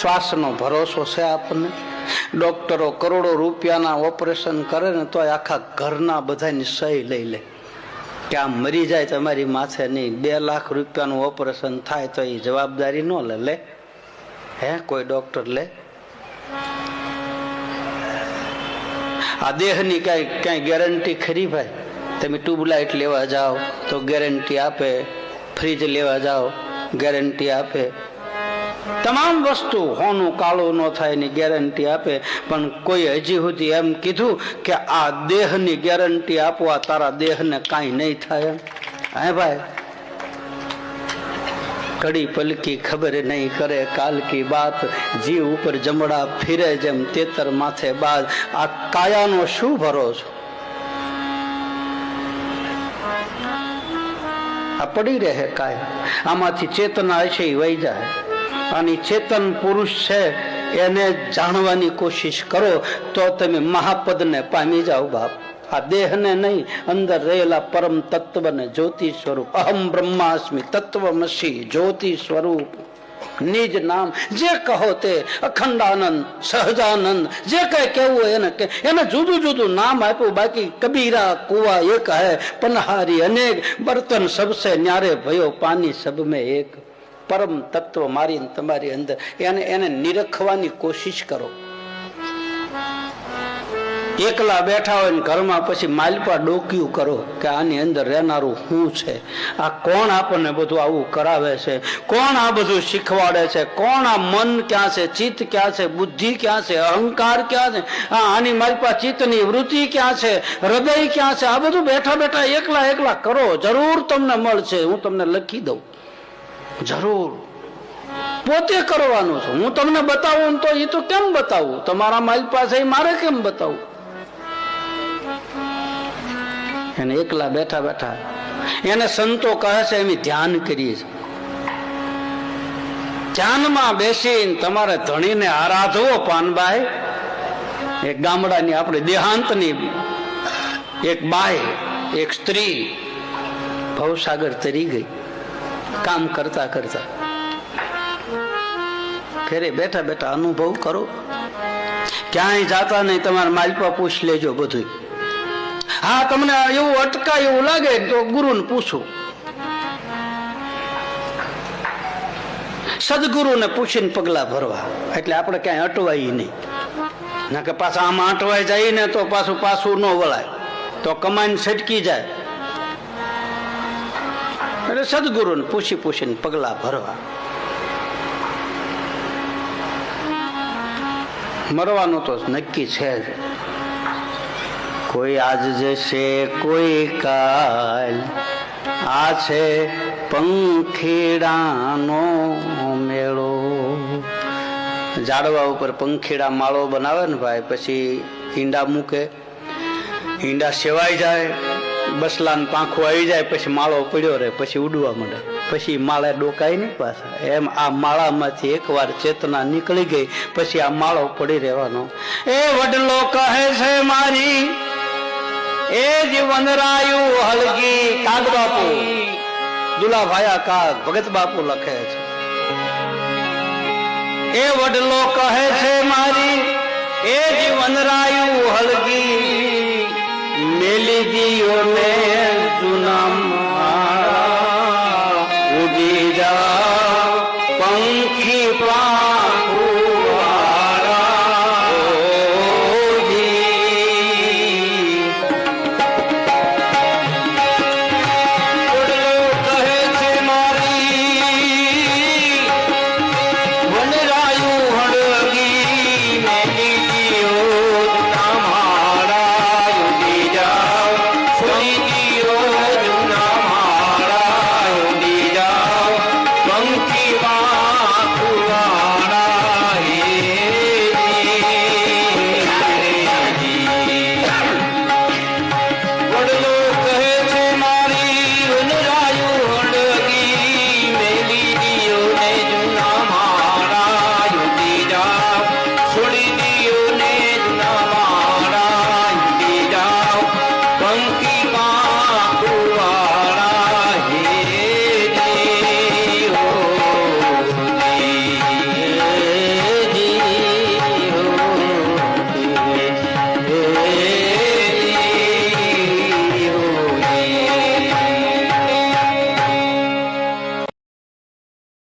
શ્વાસનો ભરોસો છે આપણને ડોક્ટરો કરોડો રૂપિયાના ઓપરેશન કરે ને તો આખા ઘરના બધાની સહી લઈ લે. કે આ મરી જાય તમારી માથે નહીં. બે લાખ રૂપિયાનું ઓપરેશન થાય તો એ જવાબદારી ન લે. લે. હે, કોઈ ડોક્ટર લે? આ દેહની કઈ કઈ ગેરંટી ખરી ભાઈ? તમે ટ્યુબલાઇટ લેવા જાઓ તો ગેરંટી આપે. ફ્રીજ લેવા જાઓ, ગેરંટી આપે. તમામ વસ્તુ હોનું કાળું ન થાય એની ગેરંટી આપે, પણ કોઈ હજી સુધી એમ કીધું કે આ દેહની ગેરંટી આપવા તારા દેહને કાંઈ નહીં થાય હે ભાઈ? કડી પલકી ખબર નહીં કરે, કાલ કી બાત જીવ ઉપર જમડા ફિરે જેમ તેતર માથે બાદ આ કાયાનો શું ભરોસો? આ પડી રહે કાય. આમાંથી ચેતના હશે એ વહી જાય. અને ચેતન પુરુષ છે, એને જાણવાની કોશિશ કરો, તો તમે મહાપદને પામી જાઓ બાપ. આ દેહને નહીં, અંદર રહેલા પરમ તત્વને જ્યોતિ સ્વરૂપ. અહમ બ્રહ્માસ્મિ તત્વમસી જ્યોતિ સ્વરૂપ. નિજ નામ, જે કહો તે અખંડાનંદ, સહજાનંદ, જે કઈ કેવું એને કે, એને જુદું જુદું નામ આપ્યું, બાકી કબીરા, કુવા એક હે, પનહારી અનેક, બર્તન સબસે ન્યારે ભયો પાની સબ મે એક. પરમ તત્વ મારી તમારી અંદર. એને એને નિરખવાની કોશિશ કરો. એકલા બેઠા હોય ઘરમાં પછી માલપા ડોક્યું કરો કે આની અંદર રહેનારું શું છે? આ કોણ આપણને બધું આવું કરાવે છે? કોણ આ બધું શીખવાડે છે? કોણ આ મન ક્યાં છે? ચિત્ત ક્યાં છે? બુદ્ધિ ક્યાં છે? અહંકાર ક્યાં છે? આ આની માલપા ચિત્તની વૃત્તિ ક્યાં છે? હૃદય ક્યાં છે? આ બધું બેઠા બેઠા એકલા એકલા કરો. જરૂર તમને મળશે. હું તમને લખી દઉં. જરૂર. પોતે કરવાનું છે. હું તમને બતાવું તો એ તો કેમ બતાવું? તમારા માલ પાસે મારે કેમ બતાવું? એને એકલા બેઠા બેઠા એને સંતો કહે છે એમ ધ્યાન કરીએ છીએ. ધ્યાનમાં બેસીને તમારે ધણીને આરાધવો, પાનબાઈ. એક ગામડાની આપણે દેહાંતની એક બાય એક સ્ત્રી ભવસાગર તરી ગઈ. કામ કરતા કરતા. ફેરે બેઠા બેઠા અનુભવ કરો. ક્યાંય જાતા નહીં, તમારા માલપા પૂછ લેજો બધું હા, તમને એવું અટકાય એવું લાગે તો ગુરુને પૂછો. સદગુરુને પૂછીને પગલા ભરવા. એટલે આપણે ક્યાંય અટવાય નહીં. ના કે પાછા આમાં અટવાઈ જાય ને તો પાછું પાછું ન વળાય. તો કમાઈને છટકી જાય. એટલે સદગુરુને પૂછી પૂછીને પગલા ભરવા. મરવાનું તો નક્કી છે કોઈ આજ જશે, કોઈ કાલ. આ છે પંખીડાનો મેળો. ઝાડવા ઉપર પંખીડા માળો બનાવે ને ભાઈ, પછી ઈંડા મૂકે. ઈંડા સેવાઈ જાય. બસલાન પાંખું આવી જાય, પછી માળો પડ્યો રહે, પછી ઉડવા માંડે. પછી માળા ડોકાય નહીં પાછા. એમ આ માળામાંથી એકવાર ચેતના નીકળી ગઈ, પછી આ માળો પડી રહેવાનો. એ વડલો કહે છે મારી, એ જીવનરાયું હલગી કાગ બાપુ દુલાભાયા કાગ ભગત બાપુ લખે છે. એ વડલો કહે છે મારી, એ જીવનરાયું હલગી મેલી દિયો મેં જુનામાં